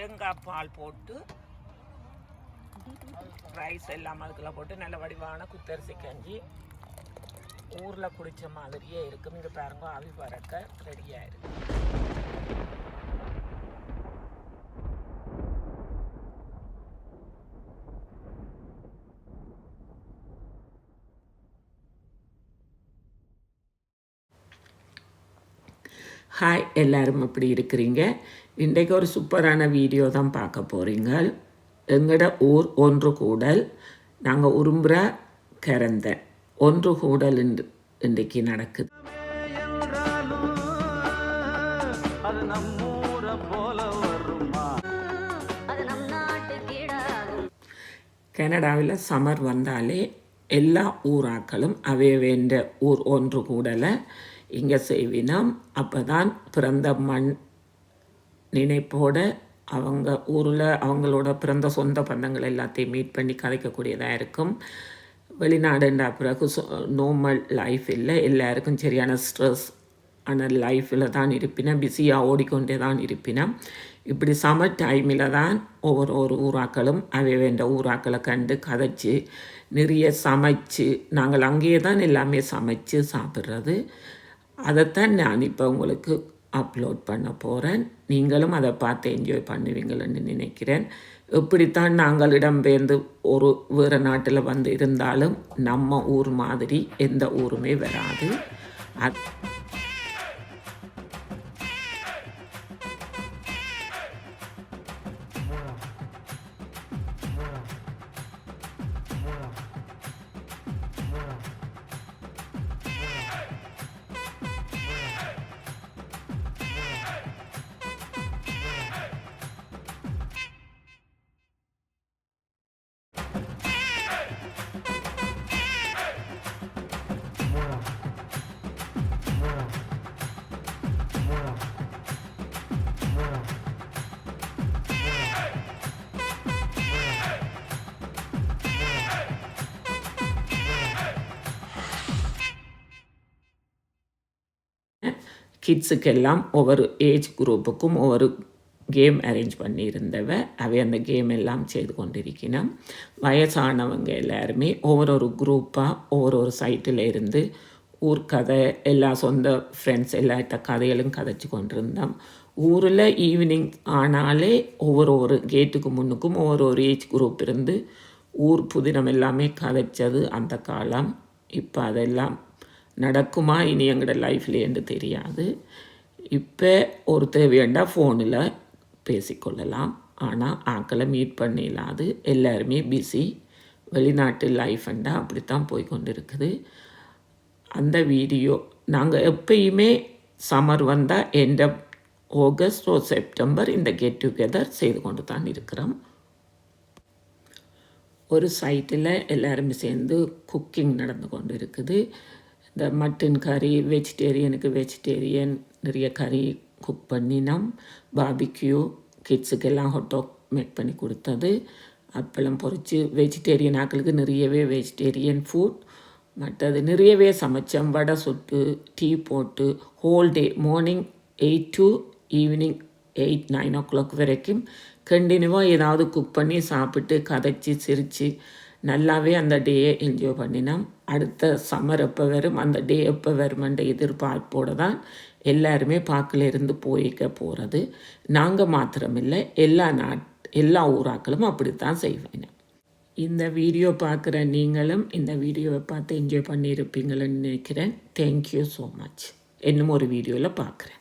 தேங்காய் பால் போட்டு ரைஸ் எல்லாம் அதுக்குள்ள போட்டு நல்ல வடிவான குத்தரிசி கஞ்சி. ஊரில் குடித்த மாதிரியே இருக்கும் இங்கே பாருங்க ஆவி பறக்க ரெடியாக இருக்குது ஹாய் எல்லாரும் எப்படி இருக்கிறீங்க? இன்றைக்கு ஒரு சூப்பரான வீடியோ தான் பார்க்க போகிறீங்க எங்களோட ஊர் ஒன்று கூடல். நாங்கள் உரும்புகிற கரந்த. ஒன்று கூடல் இன்று இன்றைக்கு நடக்குது. அது நம்மூரை போல வருமா? அது நம் நாட்டு கீழாகும் கனடாவில் சம்மர் வந்தாலே எல்லா ஊராக்களும் அவே வேண்ட ஊர் ஒன்று கூடலை. இங்கே செய்வினோம். அப்போ தான் பிறந்த மண் நினைப்போட அவங்க ஊரில் அவங்களோட பிறந்த சொந்த பந்தங்கள் எல்லாத்தையும் மீட் பண்ணி கதைக்கக்கூடியதாக இருக்கும். வெளிநாடுன்ற பிறகு நோர்மல் லைஃப் இல்லை. எல்லாருக்கும் சரியான ஸ்ட்ரெஸ் ஆனால் லைஃப்பில் தான் இருப்பினா பிஸியாக ஓடிக்கொண்டே தான் இருப்பினோம் இப்படி சமர் டைமில் தான் ஒவ்வொரு ஒரு ஊராக்களும் அவை வேண்ட ஊராக்களை கண்டு கதைச்சு நிறைய சமைச்சு நாங்கள் அங்கேயே தான் எல்லாமே சமைச்சு சாப்பிட்றது. அதைத்தான் நான் இப்போ உங்களுக்கு அப்லோட் பண்ண போகிறேன் நீங்களும் அதை பார்த்து என்ஜாய் பண்ணுவீங்களன்னு நினைக்கிறேன். எப்படித்தான் நாங்கள் இடம்பெயர்ந்து ஒரு வேறு நாட்டில் வந்து இருந்தாலும் நம்ம ஊர் மாதிரி எந்த ஊருமே வராது. அது கிட்ஸுக்கெல்லாம் ஒவ்வொரு ஏஜ் குரூப்புக்கும் ஒவ்வொரு கேம் அரேஞ்ச் பண்ணியிருந்தவ அவை அந்த கேம் எல்லாம் செய்து கொண்டிருக்கணும் வயசானவங்க எல்லாருமே ஒவ்வொரு ஒரு குரூப்பாக ஒவ்வொரு ஒரு சைட்டில் இருந்து ஊர்க்கதை எல்லா சொந்த ஃப்ரெண்ட்ஸ் எல்லாத்த கதைகளும் கதைச்சு கொண்டிருந்தோம் ஊரில் ஈவினிங் ஆனாலே ஒவ்வொரு ஒரு கேட்டுக்கு முன்னுக்கும் ஒவ்வொரு ஒரு ஏஜ் குரூப் இருந்து ஊர் புதினம் எல்லாமே கதைச்சது அந்த காலம் இப்போ அதெல்லாம் நடக்குமா? இனி எங்களோட லைஃப்லேன்னு தெரியாது. இப்போ ஒரு தேவையாண்டா ஃபோனில் பேசிக்கொள்ளலாம். ஆனால் ஆக்களை மீட் பண்ணிடலாது எல்லாருமே பிஸி வெளிநாட்டு லைஃப்ண்டா அப்படித்தான் போய் கொண்டு இருக்குது அந்த வீடியோ நாங்கள் எப்பயுமே சம்மர் வந்தால் எண்ட் ஆகஸ்ட் ஓ செப்டம்பர் இந்த கெட் டுகெதர் செய்து கொண்டு தான் இருக்கிறோம். ஒரு சைட்டில் எல்லாருமே சேர்ந்து குக்கிங் நடந்து கொண்டு இருக்குது இந்த மட்டன் கறி வெஜிடேரியனுக்கு வெஜிடேரியன் நிறைய கறி குக் பண்ணினோம் பாபிக்யூ கிட்ஸுக்கெல்லாம் ஹொட்டாக் மேக் பண்ணி கொடுத்தது. அப்பளம் பொறிச்சு வெஜிடேரியன் ஆக்களுக்கு நிறையவே வெஜிடேரியன் ஃபுட் மற்றது நிறையவே சமைச்சோம். வடை சுட்டு டீ போட்டு whole day morning eight to evening eight nine o'clock வரைக்கும் கண்டினியூவாக ஏதாவது குக் பண்ணி சாப்பிட்டு கதைச்சி சிரித்து நல்லாவே அந்த டேயை என்ஜாய் பண்ணினோம். அடுத்த சம்மர் எப்போ வரும்? அந்த டே எப்போ வருமென்ற எதிர்பார்ப்போடு தான் எல்லாருமே பார்க்கல இருந்து போயிக்க போகிறது நாங்கள் மாத்திரமில்லை எல்லா நாட் எல்லா ஊராக்களும் அப்படித்தான் செய்வேன் இந்த வீடியோ பார்க்குற நீங்களும் இந்த வீடியோவை பார்த்து என்ஜாய் பண்ணியிருப்பீங்களன்னு நினைக்கிறேன். தேங்க்யூ ஸோ மச் இன்னும் ஒரு வீடியோவில் பார்க்குறேன்.